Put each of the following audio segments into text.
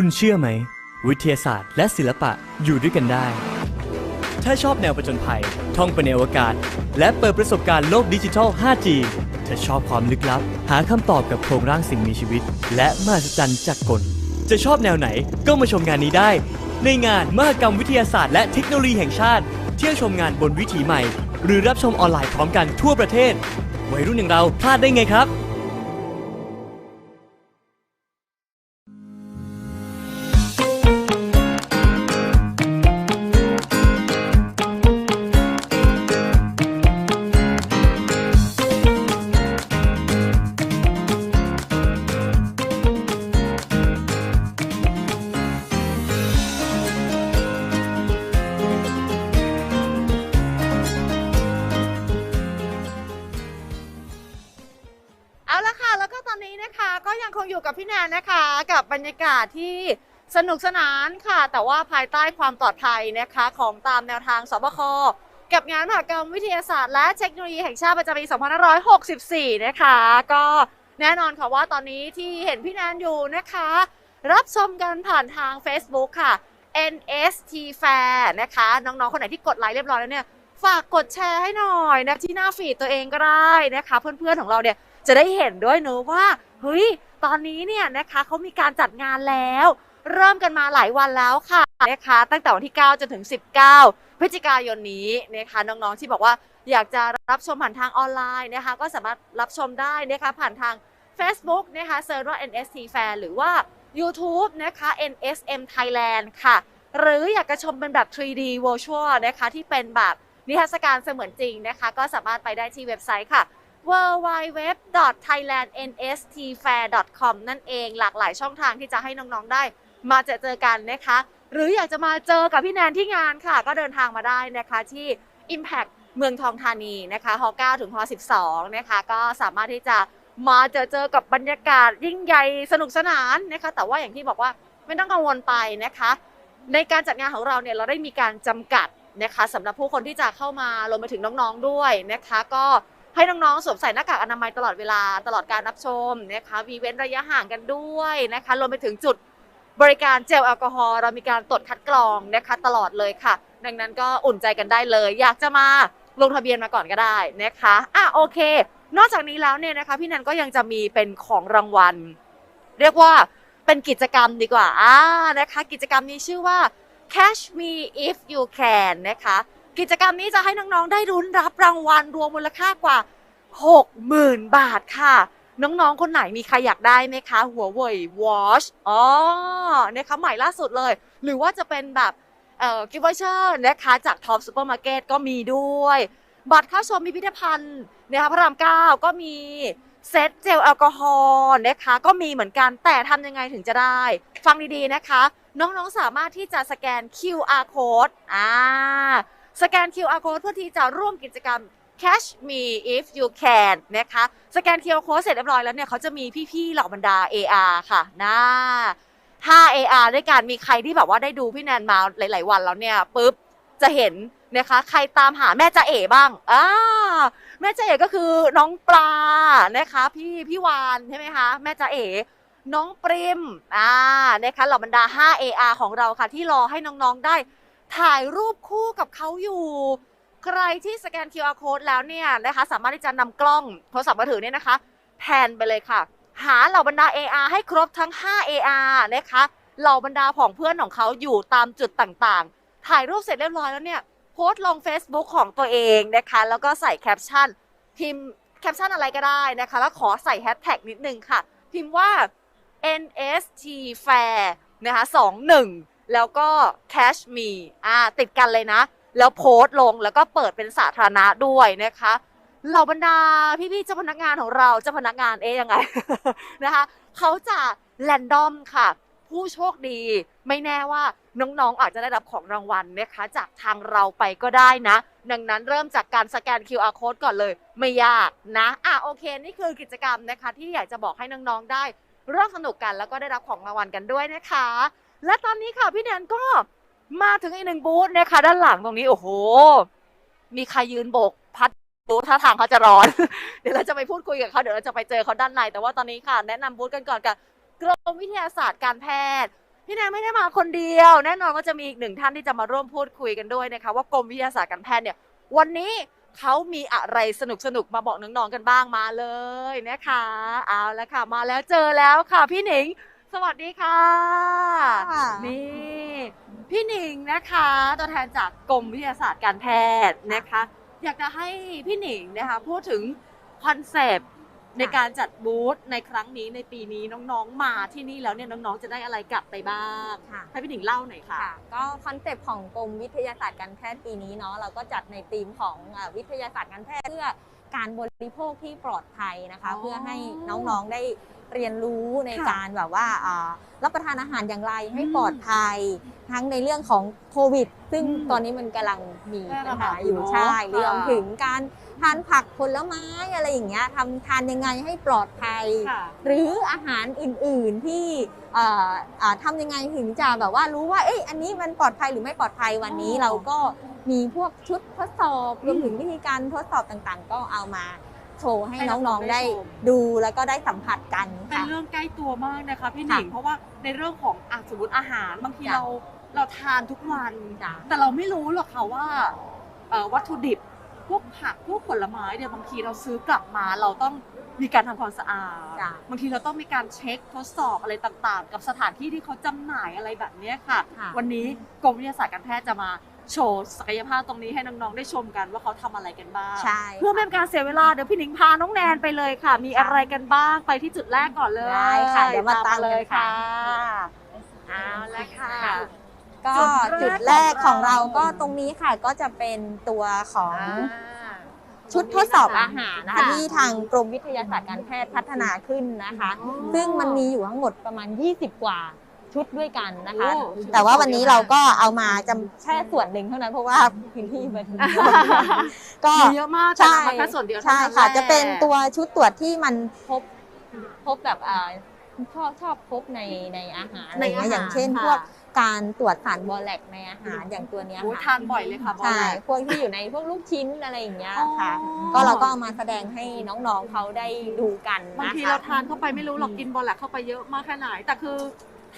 คุณเชื่อไหม วิทยาศาสตร์และศิลปะอยู่ด้วยกันได้ ถ้าชอบแนวประจนภัย ท่องไปในอวกาศ และเปิดประสบการณ์โลกดิจิทัล 5G ถ้าชอบความลึกลับ หาคำตอบกับโครงร่างสิ่งมีชีวิต และมหัศจรรย์จากกล จะชอบแนวไหนก็มาชมงานนี้ได้ ในงานมหกรรมวิทยาศาสตร์และเทคโนโลยีแห่งชาติ เที่ยวชมงานบนวิถีใหม่ หรือรับชมออนไลน์พร้อมกันทั่วประเทศ วัยรุ่นอย่างเราพลาดได้ไงครับ สนุกสนานค่ะ แต่ว่าภายใต้ความปลอดภัยนะคะ ของตามแนวทางสบคกับงานมหกรรมวิทยาศาสตร์ และเทคโนโลยีแห่งชาติประจำปี 2564 นะคะ ก็แน่นอนค่ะว่าตอนนี้ที่เห็นพี่แนนอยู่นะคะ รับชมกันผ่านทาง Facebook ค่ะ NST Fair นะคะ น้องๆ คนไหนที่กดไลค์เรียบร้อยแล้วเนี่ย ฝากกดแชร์ให้หน่อยนะที่หน้าฟีดตัวเองก็ได้นะคะ เพื่อนๆของเราเนี่ยจะได้เห็นด้วยเนอะว่าเฮ้ยตอนนี้เนี่ยนะคะเขามีการจัดงานแล้ว เริ่มกันมาหลายวันแล้วค่ะนะคะตั้งแต่วันที่ 9 จนถึง 19 พฤศจิกายนนี้นะคะน้องๆที่บอกว่าอยากจะรับชมผ่านทางออนไลน์นะคะก็สามารถรับชมได้นะคะผ่านทาง Facebook นะคะเซิร์ชว่า NST Fair หรือว่า YouTube นะคะ NSM Thailand ค่ะ หรืออยากจะชมเป็นแบบ 3D Virtual นะคะที่เป็นแบบนิทรรศการเสมือนจริงนะคะ ก็สามารถไปได้ที่เว็บไซต์ค่ะ www.thailandnstfair.com นั่นเองหลากหลายช่องทางที่จะให้น้องๆได้ มาเจอเจอกันนะคะ หรืออยากจะมาเจอกับพี่แนนที่งานค่ะ ก็เดินทางมาได้นะคะที่ Impact เมืองทองธานีนะคะฮ9ถึงฮ12 นะคะ ก็สามารถที่จะมาเจอเจอกับบรรยากาศยิ่งใหญ่สนุกสนานนะคะ แต่ว่าอย่างที่บอกว่าไม่ต้องกังวลไปนะคะ ในการจัดงานของเราเนี่ยเราได้มีการจำกัดนะคะสำหรับผู้คนที่จะเข้ามารวมไปถึงน้องๆด้วยนะคะ ก็ให้น้องๆสวมใส่หน้ากากอนามัยตลอดเวลาตลอดการรับชมนะคะมีเว้นระยะห่างกันด้วยนะคะรวมไปถึงจุด บริการเจลแอลกอฮอล์เรามีการตรวจคัดกรองนะคะตลอดเลยค่ะ ดังนั้นก็อุ่นใจกันได้เลย อยากจะมาลงทะเบียนมาก่อนก็ได้นะคะอะโอเค นอกจากนี้แล้วเนี่ยนะคะ พี่นันก็ยังจะมีเป็นของรางวัล เรียกว่าเป็นกิจกรรมดีกว่าอ่านะคะ กิจกรรมนี้ชื่อว่า Catch Me If You Can นะคะ กิจกรรมนี้จะให้น้องๆได้รุ้นรับรางวัลรวมมูลค่ากว่า 60,000 บาทค่ะ น้องๆ คนไหนมีใครอยากได้ไหมคะหัวเว่ยวอชอ๋อนะคะใหม่ล่าสุดเลย หรือว่าจะเป็นแบบเอ่อกิฟต์วอเชอร์นะคะจากท็อปซูเปอร์มาร์เก็ตก็มีด้วย บัตรเข้าชมพิพิธภัณฑ์นะคะพระรามเก้าก็มีเซตเจลแอลกอฮอล์นะคะก็มีเหมือนกันแต่ทำยังไงถึงจะได้ ฟังดีๆนะคะ น้องๆสามารถที่จะสแกน QR code อ่าสแกน QR code เพื่อที่จะร่วมกิจกรรม Catch Me If You Can นะคะสแกน QR code เสร็จเรียบร้อยแล้วเนี่ยเขาจะมีพี่ๆเหล่าบรรดา AR ค่ะนะ5 AR ด้วยกันมีใครที่แบบว่าได้ดูพี่แนนมาหลาย ๆ วันแล้วเนี่ยปุ๊บจะเห็นนะคะใครตามหาแม่จ่าเอ๋บ้างอ่าแม่จ่าเอ๋ก็คือน้องปลานะคะ พี่พี่วานใช่ไหมคะแม่จ่าเอ๋น้องปริมอ่านะคะเหล่าบรรดา 5AR ของเราค่ะ ที่รอให้น้องๆได้ถ่ายรูปคู่กับเขาอยู่ ใครที่สแกน QR code แล้วเนี่ยนะคะ สามารถที่จะนำกล้องโทรศัพท์มือถือเนี่ยนะคะแพนไปเลยค่ะ หาเหล่าบรรดา AR ให้ครบทั้ง 5AR นะคะเหล่าบรรดาของเพื่อนของเขาอยู่ตามจุดต่างๆ ถ่ายรูปเสร็จเรียบร้อยแล้วเนี่ยโพสต์ลง Facebook ของตัวเองนะคะ แล้วก็ใส่แคปชั่นพิมพ์แคปชั่นอะไรก็ได้นะคะ แล้วขอใส่แฮชแท็กนิดนึงค่ะ พิมพ์ว่า NST Fair นะคะ21 แล้วก็ Cash Me อ่าติดกันเลยนะ แล้วโพสต์ลงแล้วก็เปิดเป็นสาธารณะด้วยนะคะเหล่าบรรดาพี่ๆเจ้าพนักงานของเราเจ้าพนักงานเอ๊ยยังไงนะคะเขาจะแรนดอมค่ะ ผู้โชคดีไม่แน่ว่าน้องๆอาจจะได้รับของรางวัลนะคะ จากทางเราไปก็ได้นะ ดังนั้นเริ่มจากการสแกน QR code ก่อนเลย ไม่ยากนะอะโอเค นี่คือกิจกรรมนะคะ ที่อยากจะบอกให้น้องๆได้ร่วมสนุกกันแล้วก็ได้รับของรางวัลกันด้วยนะคะ และตอนนี้ค่ะพี่แนนก็ มาถึงอีกหนึ่งบูธนะคะ ด้านหลังตรงนี้ โอ้โห มีใครยืนโบกพัดบูธท่าทางเขาจะร้อน เดี๋ยวเราจะไปพูดคุยกับเขาเดี๋ยวเราจะไปเจอเขาด้านใน แต่ว่าตอนนี้ค่ะ แนะนำบูธกันก่อนกับกรมวิทยาศาสตร์การแพทย์พี่แนนไม่ได้มาคนเดียว แน่นอนว่าจะมีอีกหนึ่งท่านที่จะมาร่วมพูดคุยกันด้วยนะคะ ว่ากรมวิทยาศาสตร์การแพทย์เนี่ยวันนี้เขามีอะไรสนุกสนุกๆมาบอกน้องๆกันบ้างมาเลยนะคะเอาละค่ะ มาแล้วเจอแล้วค่ะ พี่หนิง สวัสดีค่ะค่ะนี่ พี่หนิงนะคะ ตัวแทนจากกรมวิทยาศาสตร์การแพทย์นะคะ อยากจะให้พี่หนิงนะคะพูดถึงคอนเซปต์ในการจัดบูธในครั้งนี้ในปีนี้น้องๆมาที่นี่แล้วเนี่ยน้องๆจะได้อะไรกลับไปบ้างค่ะ ให้พี่หนิงเล่าหน่อยค่ะ ค่ะก็คอนเซปต์ของกรมวิทยาศาสตร์การแพทย์ปีนี้เนาะเราก็จัดในธีมของอ่าวิทยาศาสตร์การแพทย์เพื่อ การบริโภคที่ปลอดภัยนะคะอ๋อเพื่อให้น้องๆได้เรียนรู้ในค่ะการแบบว่าอ่ารับประทานอาหารอย่างไรให้อืมปลอดภัย ทั้งในเรื่องของโควิด ซึ่งอืมตอนนี้มันกำลังมีแพร่ปัระญบาหาดออยู่ยู่เนอะใช่ค่ะเรื่องถึงการทานผักผลไม้อะไรอย่างเงี้ยทำทานยังไงให้ปลอดภัยค่ะหรืออาหารอื่นๆที่เอ่ออ่าทำยังไงถึงจะแบบว่ารู้ว่าเอ้ยอันนี้มันปลอดภัยหรือไม่ปลอดภัยวันนี้อ๋อเราก็ มีพวกชุดทดสอบอืมรวมถึงวิธีการทดสอบต่างๆ ก็เอามาโชว์ให้ให้น้น้อองงๆๆได้ได้ชมดูแล้วก็ได้สัมผัสกันเป็นค่ะเรื่องใกล้ตัวมากนะคะพี่หนิงค่ะเพราะว่าในเรื่องของอะสมมติอาหารบางทีจ้ะเราเราทานทุกวันจ้ะแต่เราไม่รู้หรอกค่ะว่าเอ่อวัตถุดิบพวกผักพวกผลไม้เนี่ยบางทีเราซื้อกลับมาเราต้องมีการทำความสะอาดจ้ะบางทีเราต้องมีการเช็คทดสอบอะไรต่างๆ กับสถานที่ที่เขาจำหน่ายอะไรแบบเนี้ยค่ะค่ะ วันนี้กรมวิทยาศาสตร์การแพทย์จะมา โชว์ศักยภาพตรงนี้ให้น้องๆได้ชมกันว่าเขาทำอะไรกันบ้าง ใช่เพื่อไม่เป็นการเสียเวลาเดี๋ยวพี่หนิงพาน้องแนนไปเลยค่ะ มีอะไรกันบ้างไปที่จุดแรกก่อนเลยได้ค่ะเดี๋ยวมาตามเลยกันค่ะค่ะเอาละค่ะ ก็จุจุดดแรแรกกขขอองงเราเราก็ตรงนี้ค่ะก็จะเป็นตัวของอ่าชุดทดสอบอาหารนะคะค่ะที่ทางกรมวิทยาศาสตร์การแพทย์พัฒนาขึ้นนะคะอ๋อซึ่งมันมีอยู่ทั้งหมดประมาณ 20 กว่า ชุดด้วยกันนะคะ โอ้ แต่ว่าวันนี้เราก็เอามาจำแค่ส่วนหนึ่งเท่านั้นเพราะว่าพื้นที่มันก็ มีเยอะมากแต่ใช่นำมาแค่ส่วนเดียวเท่าใช่นั้นค่ะ แหลจะเป็นตัวชุดตรวจที่มันพบพบแบบอ่าชอบชอบพบในในอาหารอะไรเงี้ยอย่างเช่นค่ะพวกการตรวจสารบอแลกในอาหารอย่างตัวเนี้ยโอ้ค่ะทานบ่อยเลยค่ะบอลใช่แลกพวกที่อยู่ในพวกลูกชิ้นอะไรอย่างเงี้ยอ๋อค่ะ ก็เราก็เอามาแสดงให้น้องๆเขาได้ดูกันบางนะทีคะ เราทานเข้าไปไม่รู้หรอกกินบอลแลกเข้าไปเยอะมากแค่ไหน แต่คือ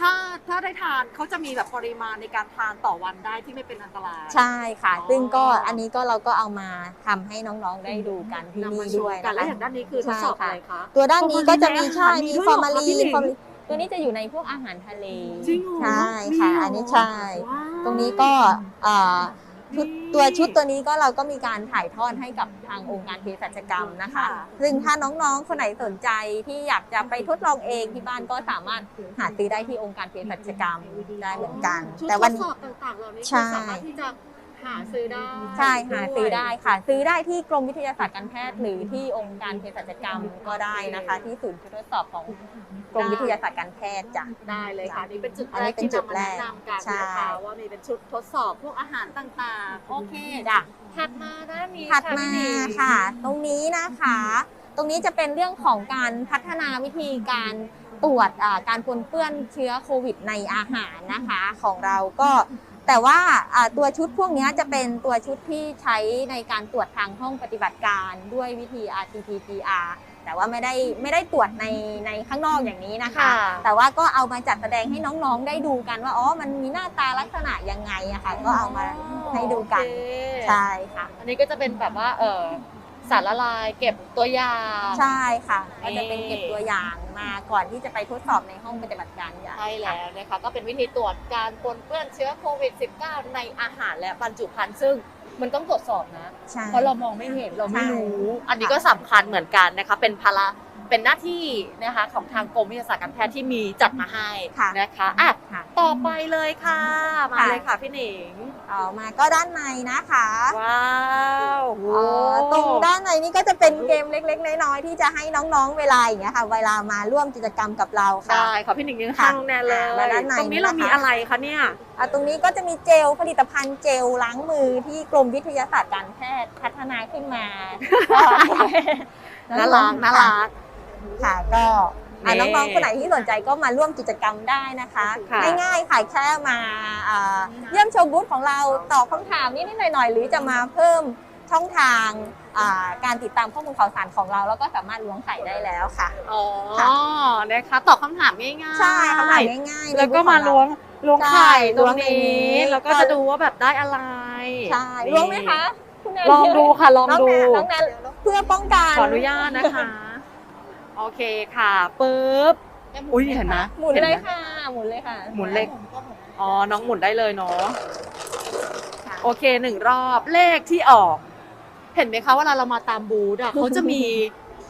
ถ้าถ้าได้ทานเขาจะมีแบบปริมาณในการทานต่อวันได้ที่ไม่เป็นอันตราย ใช่ค่ะ อ๋อ ซึ่งก็อันนี้ก็เราก็เอามาทำให้น้องๆได้ดูกันที่นำนี่มาโชด้วยว์กันนะและคะอย่างด้านนี้คือทดสอบอะไรคะ ตัวด้านนี้ก็จะมีฟอใช่ร์มาลีนมีในอาหารฟอร์มาลีมีด้วยเหรอคะพี่หนิงนฟอร์มาลีนตัวนี้จะอยู่ในพวกอาหารทะเล จริงเหรอใช่ค่ะมีเหรออันนี้ใช่ ว้าว ตรงนี้ก็เอ่อ ชุดนี่ตัวชุดตัวนี้ก็เราก็มีการถ่ายทอดให้กับทางองค์การเภสัชกรรมนะคะค่ะซึ่งถ้าน้องๆ คนไหนสนใจที่อยากจะไปทดลองเองที่บ้านก็สามารถหาซื้อได้ที่องค์การเภสัชกรรมได้เหมือนกัน ชุดแต่วันทดนี้สอบต่างๆเหล่านี้ใช่ คือสามารถที่จะ หาซื้อได้ใช่หาซื้อได้ค่ะ ซื้อได้ที่กรมวิทยาศาสตร์การแพทย์ หรือที่องค์การเภสัชกรรมก็ได้นะคะ ที่ศูนย์ทดสอบของกรมวิทยาศาสตร์การแพทย์จ้ะได้เลยค่ะนี่เป็นจุดอันแรนี้กเป็นที่จุดนำมาแรแนะกนำกันใช่นะคะว่ามีเป็นชุดทดสอบพวกอาหารต่างๆโอเคจ้ะถัดมาด้านนี้ถัดค่ะมาพี่หนิงค่ะ ตรงนี้นะคะ ตรงนี้จะเป็นเรื่องของการพัฒนาวิธีการตรวจอ่าการปนเปื้อนเชื้อโควิดในอาหารนะคะ ของเราก็ แต่ว่าอ่าตัวชุดพวกนี้จะเป็นตัวชุดที่ใช้ในการตรวจทางห้องปฏิบัติการด้วยวิธี RT-PCR แต่ว่าไม่ได้ไม่ได้ตรวจในในข้างนอกอย่างนี้นะคะค่ะแต่ว่าก็เอามาจัดแสดงให้น้องๆได้ดูกันว่าอ๋อมันมีหน้าตาลักษณะยังไงอะค่ะก็เอามาให้ดูกันโอเคใช่ค่ะ อันนี้ก็จะเป็นแบบว่าเออ สารละลายเก็บตัวอย่าง ใช่ค่ะก็นี่จะเป็นเก็บตัวอย่างมาก่อนที่จะไปทดสอบในห้องปฏิบัติการใหญ่ใช่แล้วนะคะก็เป็นวิธีตรวจการปนเปื้อนเชื้อโควิด -19 ในอาหารและบรรจุภัณฑ์ซึ่งมันต้องตรวจสอบนะใช่เพราะเรามองไม่เห็นเราไม่รู้ใช่อันนี้ก็สำคัญเหมือนกันนะคะเป็นภาระ เป็นหน้าที่นะคะของทางกรมวิทยาศาสตร์การแพทย์ที่มีจัดมาให้ค่ะนะคะอะค่ะต่อไปเลยค่ะ มาค่ะเลยค่ะพี่หนิงต่อมาก็ด้านในนะคะ ว้าวโอ้เอ่อตรงด้านในนี่ก็จะเป็นเกมเล็ก ๆ น้อยๆที่จะให้น้องๆเวลาอย่างเงี้ยค่ะ เวลามาร่วมกิจกรรมกับเราค่ะได้ค่ะพี่หนิงยืนข้างน้องแนนเลยค่ะมาด้านในตรงนี้เรานะคะมีอะไรคะเนี่ยอะตรงนี้ก็จะมีเจลผลิตภัณฑ์เจลล้างมือที่กรมวิทยาศาสตร์การแพทย์พัฒนาขึ้นมาน่ารักน่ารัก ค่ะก็อะนี่ น้องๆคนไหนที่สนใจก็มาร่วมกิจกรรมได้นะคะ ค่ะ ง่ายๆค่ะแค่มาอ่าเยี่ยมชมบูธของเราตอบคำถามนิดๆหน่อยๆ หรือจะมาเพิ่มช่องทางอ่าการติดตามข้อมูลข่าวสารของเรา แล้วก็สามารถล้วงไข่ได้แล้วค่ะ อ๋อค่ะ นะคะตอบคำถามง่ายๆใช่คำถามง่ายๆแล้วก็มาในล้วงล้วงใช่ไข่ตรงล้วงในนี้นี้ แล้วก็จะดูว่าแบบได้อะไรใช่นี่ล้วงไหมคะคุณแนนลองดูค่ะลองน้องดู แนนน้องแนนเพื่อป้องกัน ขออนุญาตนะคะ โอเคค่ะปึ๊บอุ๊ยเห็นไหมหมุนเห็นเลยไหมค่ะ หมุนเลยค่ะ หมุนเลขอ๋อน้องหมุนได้เลยเนาะค่ะโอเคหนึ่งรอบเลขที่ออก เห็นไหมคะเวลาเรามาตามบูธอะเขาจะมี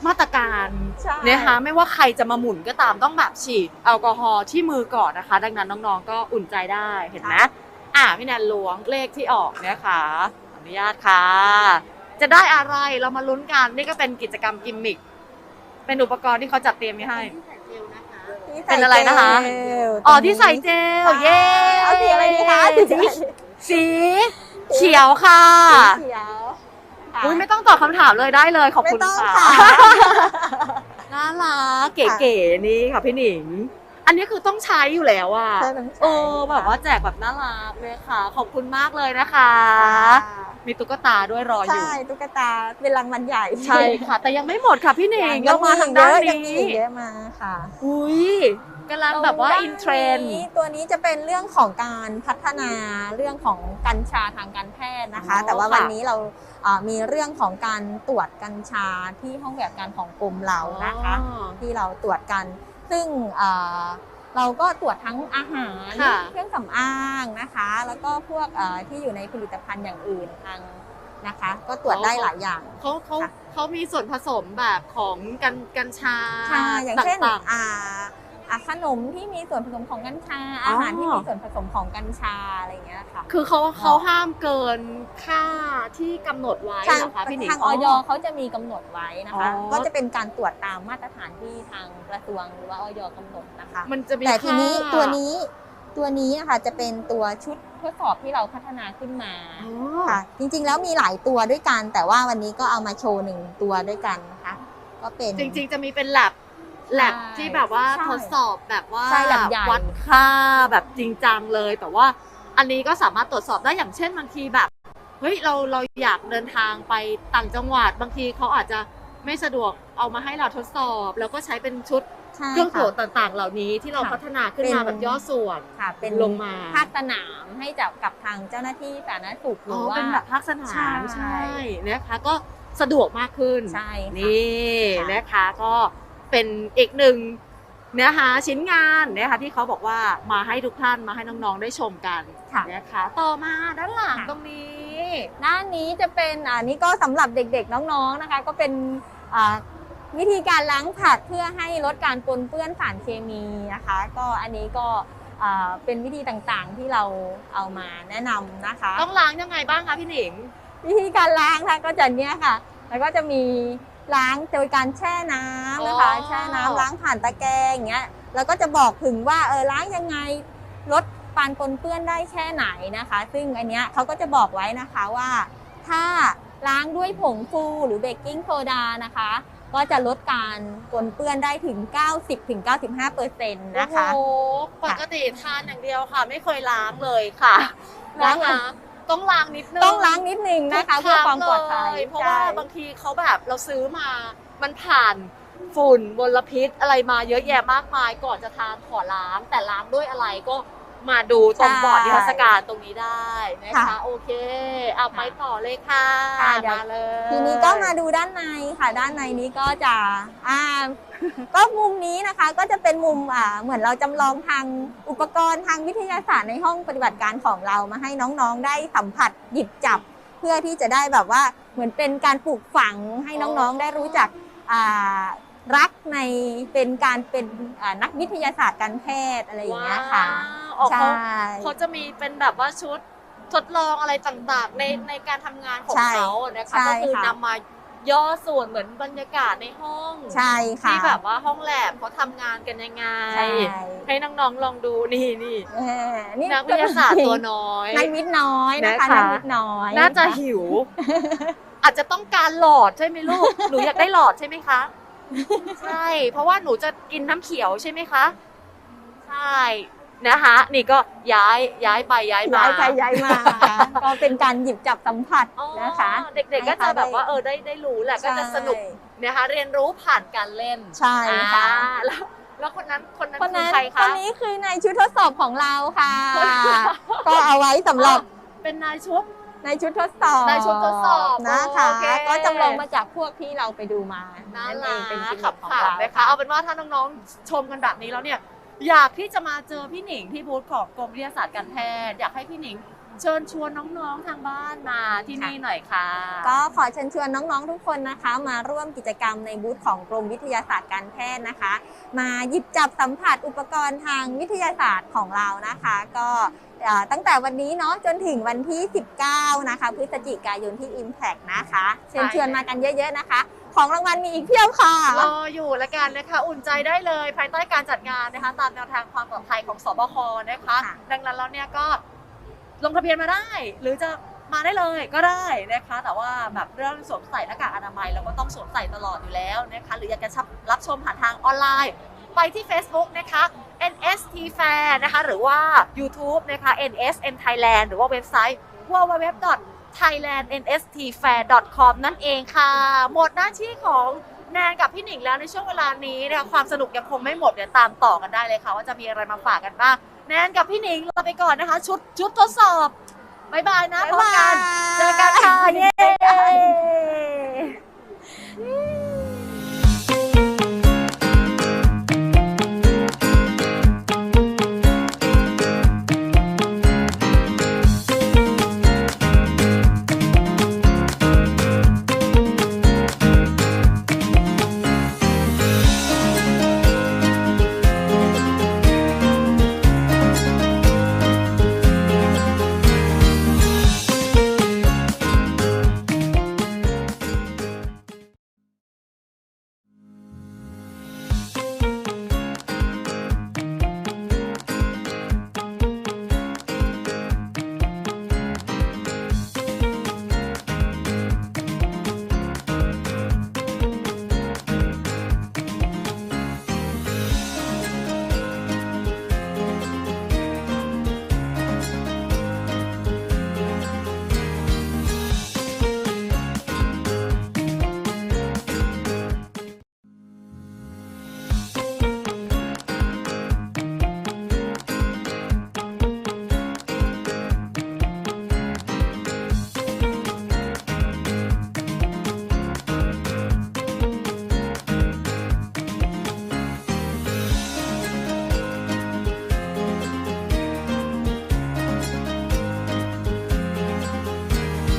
มาตรการใช่นะคะไม่ว่าใครจะมาหมุนก็ตามต้องแบบฉีดแอลกอฮอล์ที่มือก่อนนะคะ ดังนั้นน้องๆก็อุ่นใจได้เห็นไหมอะพี่แนนล้วงเลขที่ออกนะคะขออนุญาตค่ะ จะได้อะไรเรามาลุ้นกันนี่ก็เป็นกิจกรรมกิมมิค เป็นอุปกรณ์ที่เขาจัดเตรียมไว้ให้ที่เป็นอะไรนะคะใส่เจลอ๋อที่ใส่เจลใช่เย้เอาสีอะไรดีคะสีสีสีเขียวค่ะเขียวค่ะอุ้ยไม่ต้องตอบคำถามเลยได้เลยขอบไม่คุณต้องค่ะค่ะน่ารักเก๋ๆนี่ค่ะพี่หนิง อันนี้คือต้องใช้อยู่แล้วอะใช่ต้องใช้เออแบบว่าแจกแบบน่ารักเลยค่ะ ขอบคุณมากเลยนะคะ มีตุ๊กตาด้วยรออยู่ ใช่ตุ๊กตาเป็นรางวัลใหญ่ใช่ค่ะ แต่ยังไม่หมดค่ะพี่หนิงยัเรางมามีทางเยด้านอะยังมีนี้ อีกเยอะมาค่ะอุ้ยกำลังแบบว่าอินเทรนด์ตัวนี้จะเป็นเรื่องของการพัฒนาเรื่องของกัญชาทางการแพทย์นะคะอ๋อแต่ว่าค่ะวันนี้เราอ่ามีเรื่องของการตรวจกัญชาที่ห้องแบบการของกรมเรานะคะ ที่เราตรวจกัน ซึ่งอ่าเราก็ตรวจทั้งอาหาร ค่ะเครื่องสำอางนะคะ แล้วก็พวกอ่าที่อยู่ในผลิตภัณฑ์อย่างอื่นทางนะคะ ก็ตรวจได้หลายอย่าง เขาเขาค่ะ เขามีส่วนผสมแบบของกัญกัญชาใช่อย่างเช่นต่างๆอ่าอ่า ขนมที่มีส่วนผสมของกัญชาอ๋อออาหารที่มีส่วนผสมของกัญชาอะไรอย่างเงี้ยค่ะ คือเขาเขาห้ามเกินค่าที่กำหนดไว้ทางเหรอคะพี่หนิงทางออยเขาจะมีกำหนดไว้นะคะอ๋อก็จะเป็นการตรวจตามมาตรฐานที่ทางกระทรวงหรือว่าออยกำหนดนะคะ มันจะมีแต่ทีนี้ค่าตัวนี้ตัวนี้นะคะจะเป็นตัวชุดทดสอบที่เราพัฒนาขึ้นมาอ๋อค่ะ จริงๆแล้วมีหลายตัวด้วยกัน แต่ว่าวันนี้ก็เอามาโชว์หนึ่งตัวด้วยกันนะคะ ก็เป็นจริง ๆ จะมีเป็นแลบ แลบใช่ที่แบบว่าใช่ทดสอบแบบว่าใช่ lab ใหญ่ วัดค่าแบบจริงจังเลย แต่ว่าอันนี้ก็สามารถตรวจสอบได้อย่างเช่นบางทีแบบเฮ้ยเราเราอยากเดินทางไปต่างจังหวัด บางทีเขาอาจจะไม่สะดวกเอามาให้เราทดสอบ แล้วก็ใช้เป็นชุดใช่เครื่องตรค่ะวจต่างๆ เหล่านี้ที่เราค่ะ พัฒนาขึ้นมาเป็นแบบย่อส่วน ค่ะ เป็นลงมา ภาคสนามให้จับกับทางเจ้าหน้าที่สาธารณสุขหอ๋รืออว่า เป็นแบบภาคสนามใช่ใช่นะคะก็สะดวกมากขึ้น ใช่ค่ะ นี่ค่ะ นะคะก็ เป็นอีกหนึ่งเนื้อหาชิ้นงานนะคะที่เขาบอกว่ามาให้ทุกท่านมาให้น้องๆได้ชมกันค่ะนะคะต่อมาด้านหลังค่ะตรงนี้ด้านนี้จะเป็นอ่านี่ก็สำหรับเด็กๆน้องๆนะคะ ก็เป็นอ่าวิธีการล้างผักเพื่อให้ลดการปนเปื้อนสารเคมีนะคะ ก็อันนี้ก็อ่าเป็นวิธีต่างๆที่เราเอามาแนะนำนะคะ ต้องล้างยังไงบ้างคะพี่หนิง วิธีการล้างนะคะก็จะเนี้ยค่ะ แล้วก็จะมี ล้างโดยการแช่น้ำนะคะอ๋อ แช่น้ำล้างผ่านตะแกรงอย่างเงี้ยแล้วก็จะบอกถึงว่าเออล้างยังไงลดปานปนเปื้อนได้แค่ไหนนะคะ ซึ่งอันเนี้ยเขาก็จะบอกไว้นะคะว่า ถ้าล้างด้วยผงฟูหรือเบกกิ้งโซดานะคะ ก็จะลดการปนเปื้อนได้ถึง 90-95เปอร์เซ็นต์นะคะ โอ้โหปกติทานอย่างเดียวค่ะ ไม่เคยล้างเลยค่ะล้าง นะคะ ต้องล้างนิดนึงต้องล้างนิดนึงนะคะทุกเพื่อความปลอดภัยเลยเพราะว่าใช่บางทีเขาแบบเราซื้อมามันผ่านฝุ่นมลพิษอะไรมาเยอะแยะมากมาย ก่อนจะทานขอล้าง แต่ล้างด้วยอะไรก็มาดูตรงบอร์ดนิทรรศการตรงนี้ได้นะคะโอเค เอาไปต่อเลยค่ะค่ะเดี๋ยวมาเลยทีนี้ก็มาดูด้านในค่ะ ด้านในนี้ก็จะอ่า ก็มุมนี้นะคะก็จะเป็นมุมอ่าเหมือนเราจำลองทางอุปกรณ์ทางวิทยาศาสตร์ในห้องปฏิบัติการของเรามาให้น้องๆ ได้สัมผัสหยิบจับ เพื่อที่จะได้แบบว่าเหมือนเป็นการปลูกฝังให้น้องๆ ได้รู้จักอ่ารักในเป็นการเป็นอ่านักวิทยาศาสตร์การแพทย์อะไรอย่างเงี้ยค่ะว้าวอ๋อใช่เขาเขาจะมีเป็นแบบว่าชุดทดลองอะไรต่างๆ ในในการทำงานของใช่เขานะคะใช่ก็คือค่ะนำมา ย่อส่วนเหมือนบรรยากาศในห้องใช่ค่ะ ที่แบบว่าห้องแลบเขาทำงานกันยังไงใช่ ให้น้องๆลองดูนี่นี่เออนี่นักวิทยาศาสตร์ตัวน้อย นักวิทย์น้อยนะคะนะคะ นักวิทย์น้อยน่าจะหิว อาจจะต้องการหลอดใช่ไหมลูก หนูอยากได้หลอดใช่ไหมคะ ใช่ เพราะว่าหนูจะกินน้ำเขียวใช่ไหมคะ ใช่ นะคะ นี่ก็ย้ายย้ายไปย้ายมาย้ายไปย้ายมาก็เป็นการหยิบจับสัมผัสอ๋อนะคะ เด็กๆก็จะแบบว่าเออได้ได้รู้แหละก็จะสนุกนะคะเรียนรู้ผ่านการเล่นใช่ค่ะอ่าแล้วแล้วคนนั้นคนนั้นคนคือนั้นใครคคะนนี้คือในชุดทดสอบของเราค่ะ ก็เอาไว้สำหรับเป็นนายชุดในชุดทดสอบในชุดทดสอบนะคะโอเคก็จำลองมาจากพวกที่เราไปดูมาน่าเอรังเป็นกกิมขัมิบคของผ่านเรานะคะเอาเป็นว่าถ้าน้องๆชมกันแบบนี้แล้วเนี่ย อยากที่จะมาเจอพี่หนิงที่บูธของกรมวิทยาศาสตร์การแพทย์อยากให้พี่หนิงเชิญชวนน้องๆทางบ้านมาที่นี่หน่อยค่ะ ก็ขอเชิญชวนน้องๆทุกคนนะคะ มาร่วมกิจกรรมในบูธของกรมวิทยาศาสตร์การแพทย์นะคะ มาหยิบจับสัมผัสอุปกรณ์ทางวิทยาศาสตร์ของเรานะคะ ก็ตั้งแต่วันนี้เนาะจนถึงวันที่ 19 นะคะพฤศจิกายนที่ Impact นะคะ เชิญชวนมากันเยอะ ๆ นะคะ ของรางวัลมีอีกเพียบค่ะ รออยู่ละกันนะคะ อุ่นใจได้เลยภายใต้การจัดงานนะคะ ตามแนวทางความปลอดภัยของสบคนะคะ ค่ะ ดังนั้นแล้วเนี่ยก็ลงทะเบียนมาได้ หรือจะมาได้เลยก็ได้นะคะ แต่ว่าแบบเรื่องสวมใส่หน้ากากอนามัยเราก็ต้องสวมใส่ตลอดอยู่แล้วนะคะ หรืออยากจะรับชมผ่านทางออนไลน์ ไปที่ Facebook นะคะ NST Fair นะคะ หรือว่า YouTube นะคะ NSN Thailand หรือว่าเว็บไซต์ www thailandnstfair.com นั่นเองค่ะ หมดหน้าที่ของแนนกับพี่หนิงแล้วในช่วงเวลานี้นะคะความสนุกยังคงไม่หมดเดี๋ยวตามต่อกันได้เลยค่ะ ว่าจะมีอะไรมาฝากกันบ้างแนนกับพี่หนิงลาไปก่อนนะคะ ชุดชุดทดสอบบายบายนะพบกันเจอกันค่ะเย้